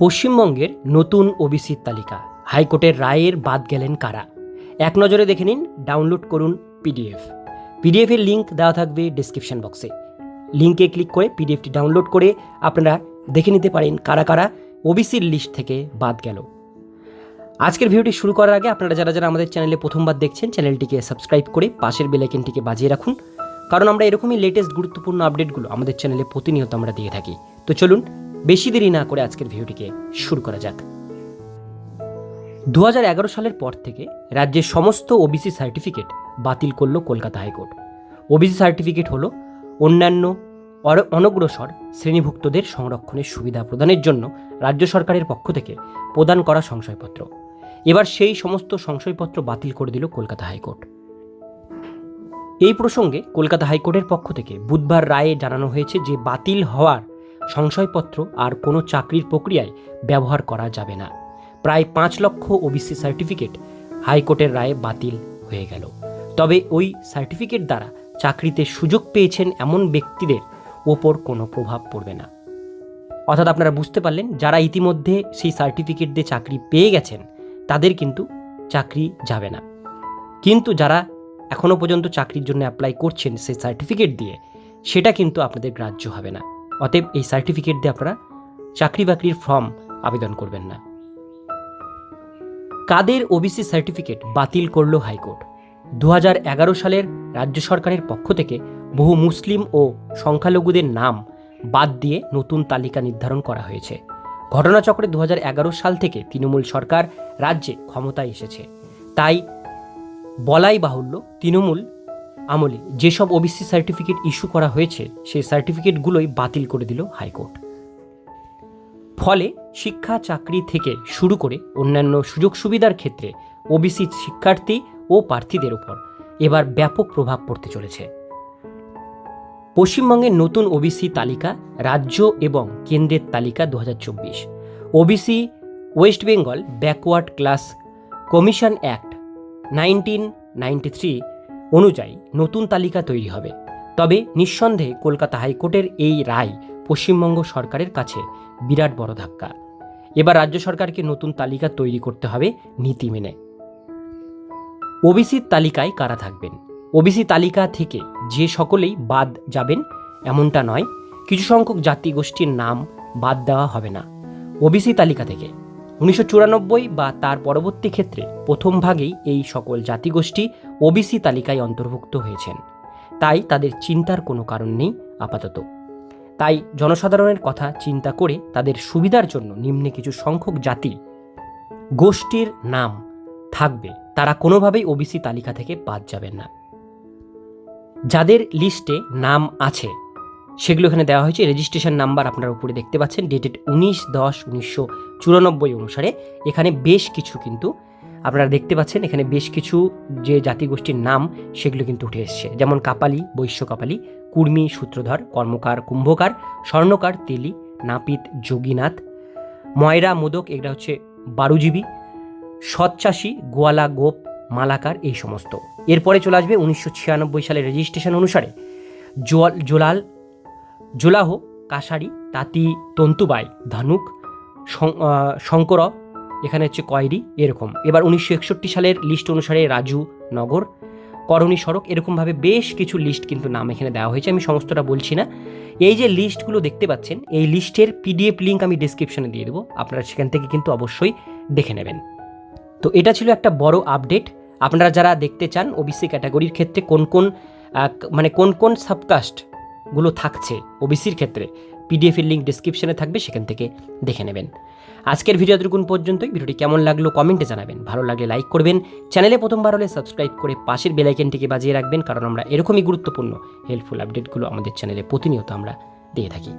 পশ্চিমবঙ্গের নতুন ওবিসির তালিকা। হাইকোর্টের রায়ের বাদ গেলেন কারা? এক নজরে দেখে নিন, ডাউনলোড করুন পিডিএফ। পিডিএফের লিঙ্ক দেওয়া থাকবে ডিসক্রিপশন বক্সে। লিঙ্কে ক্লিক করে পিডিএফটি ডাউনলোড করে আপনারা দেখে নিতে পারেন কারা কারা ওবিসির লিস্ট থেকে বাদ গেল। আজকের ভিডিওটি শুরু করার আগে আপনারা যারা যারা আমাদের চ্যানেলে প্রথমবার দেখছেন, চ্যানেলটিকে সাবস্ক্রাইব করে পাশের বেলাইকেনটিকে বাজিয়ে রাখুন। কারণ আমরা এরকমই লেটেস্ট গুরুত্বপূর্ণ আপডেটগুলো আমাদের চ্যানেলে প্রতিনিয়ত আমরা দিয়ে থাকি। তো চলুন বেশি দেরি না করে আজকের ভিডিওটিকে শুরু করা যাক। দু হাজার এগারো সালের পর থেকে রাজ্যের সমস্ত ওবিসি সার্টিফিকেট বাতিল করল কলকাতা হাইকোর্ট। ওবিসি সার্টিফিকেট হলো অন্যান্য অনগ্রসর শ্রেণীভুক্তদের সংরক্ষণের সুবিধা প্রদানের জন্য রাজ্য সরকারের পক্ষ থেকে প্রদান করা সংশয়পত্র। এবার সেই সমস্ত সংশয়পত্র বাতিল করে দিল কলকাতা হাইকোর্ট। এই প্রসঙ্গে কলকাতা হাইকোর্টের পক্ষ থেকে বুধবার রায়ে জানানো হয়েছে যে বাতিল হওয়ার সংশয়পত্র আর কোনো চাকরির প্রক্রিয়ায় ব্যবহার করা যাবে না। প্রায় পাঁচ লক্ষ ওবিসি সার্টিফিকেট হাইকোর্টের রায়ে বাতিল হয়ে গেল। তবে ওই সার্টিফিকেট দ্বারা চাকরিতে সুযোগ পেয়েছেন এমন ব্যক্তিদের ওপর কোনো প্রভাব পড়বে না। অর্থাৎ আপনারা বুঝতে পারলেন, যারা ইতিমধ্যে সেই সার্টিফিকেট দিয়ে চাকরি পেয়ে গেছেন, তাদের কিন্তু চাকরি যাবে না। কিন্তু যারা এখনও পর্যন্ত চাকরির জন্য অ্যাপ্লাই করছেন সেই সার্টিফিকেট দিয়ে, সেটা কিন্তু আপনাদের গ্রাহ্য হবে না। অতএব এই সার্টিফিকেট দিয়ে আপনারা চাকরি বাকরির ফর্ম আবেদন করবেন না। কাদের ওবিসি সার্টিফিকেট বাতিল করল হাইকোর্ট? দুহাজার এগারো সালের রাজ্য সরকারের পক্ষ থেকে বহু মুসলিম ও সংখ্যালঘুদের নাম বাদ দিয়ে নতুন তালিকা নির্ধারণ করা হয়েছে। ঘটনাচক্রে দু হাজার এগারো সাল থেকে তৃণমূল সরকার রাজ্যে ক্ষমতায় এসেছে। তাই বলাই বাহুল্য, তৃণমূল আমলে যেসব ওবিসি সার্টিফিকেট ইস্যু করা হয়েছে, সেই সার্টিফিকেটগুলোই বাতিল করে দিল হাইকোর্ট। ফলে শিক্ষা, চাকরি থেকে শুরু করে অন্যান্য সুযোগ সুবিধার ক্ষেত্রে ওবিসি শিক্ষার্থী ও প্রার্থীদের উপর এবার ব্যাপক প্রভাব পড়তে চলেছে। পশ্চিমবঙ্গের নতুন ওবিসি তালিকা রাজ্য এবং কেন্দ্রের তালিকা দু OBC West Bengal backward class commission act nineteen ninety three অনুযায়ী নতুন তালিকা তৈরি হবে। তবে নিঃসন্দেহে কলকাতা হাইকোর্টের এই রায় পশ্চিমবঙ্গ সরকারের কাছে বিরাট বড় ধাক্কা। এবার রাজ্য সরকারকে নতুন তালিকা তৈরি করতে হবে নীতি মেনে। ওবিসির তালিকায় কারা থাকবেন? ওবিসি তালিকা থেকে যে সকলেই বাদ যাবেন, এমনটা নয়, কিছু সংখ্যক জাতিগোষ্ঠীর নাম বাদ দেওয়া হবে না। ওবিসি তালিকা থেকে উনিশশো চুরানব্বই বা তার পরবর্তী ক্ষেত্রে প্রথম ভাগেই এই সকল জাতিগোষ্ঠী ওবিসি তালিকায় অন্তর্ভুক্ত হয়েছেন। তাই তাদের চিন্তার কোনো কারণ নেই আপাতত। তাই জনসাধারণের কথা চিন্তা করে তাদের সুবিধার জন্য নিম্নে কিছু সংখ্যক জাতি গোষ্ঠীর নাম থাকবে। তারা কোনোভাবেই ওবিসি তালিকা থেকে বাদ যাবেন না। যাদের লিস্টে নাম আছে, সেগুলো এখানে দেওয়া হয়েছে। রেজিস্ট্রেশন নাম্বার আপনারা উপরে দেখতে পাচ্ছেন। ডেটেড উনিশ দশ উনিশশো চুরানব্বই অনুসারে। এখানে বেশ কিছু কিন্তু আপনারা দেখতে পাচ্ছেন এখানে বেশ কিছু যে জাতিগোষ্ঠীর নাম, সেগুলো কিন্তু উঠে এসছে। যেমন কাপালি, বৈশ্য কাপালি, কুর্মী, সূত্রধর, কর্মকার, কুম্ভকার, স্বর্ণকার, তেলি, নাপিত, যোগীনাথ, ময়রা, মোদক, এগুলো হচ্ছে বারুজীবী সৎচাষী গোয়ালা, গোপ, মালাকার, এই সমস্ত। এরপরে চলে আসবে উনিশশো ছিয়ানব্বই সালের রেজিস্ট্রেশন অনুসারে। জোয়াল, জোলাল, জোলাহ, কাসারি, তাঁতি, তন্তুবাই, ধানুক শঙ্কর এখানে হচ্ছে কয়রি, এরকম। এবার উনিশশো একষট্টি সালের লিস্ট অনুসারে রাজু নগর, করণী সড়ক, এরকমভাবে বেশ কিছু লিস্ট কিন্তু নাম এখানে দেওয়া হয়েছে, আমি সমস্তটা বলছি না। এই যে লিস্টগুলো দেখতে পাচ্ছেন, এই লিস্টের পিডিএফ লিঙ্ক আমি ডিসক্রিপশনে দিয়ে দেবো, আপনারা সেখান থেকে কিন্তু অবশ্যই দেখে নেবেন। তো এটা ছিল একটা বড় আপডেট আপনারা যারা দেখতে চান ওবিসি ক্যাটাগরির ক্ষেত্রে কোন কোন মানে কোন কোন সাবকাস্টগুলো থাকছে ওবিসির ক্ষেত্রে পিডিএফ এর লিঙ্ক ডিসক্রিপশনে থাকবে, সেখান থেকে দেখে নেবেন। আজকের ভিডিও এতটুকুন পর্যন্তই। ভিডিওটি কেমন লাগল কমেন্টে জানাবেন। ভালো লাগলে লাইক করবেন। চ্যানেলে প্রথমবার হলে সাবস্ক্রাইব করে পাশের বেলাইকেনটিকে বাজিয়ে রাখবেন, কারণ আমরা এরকমই গুরুত্বপূর্ণ হেল্পফুল আপডেটগুলো আমাদের চ্যানেলে প্রতিনিয়ত আমরা দিয়ে থাকি।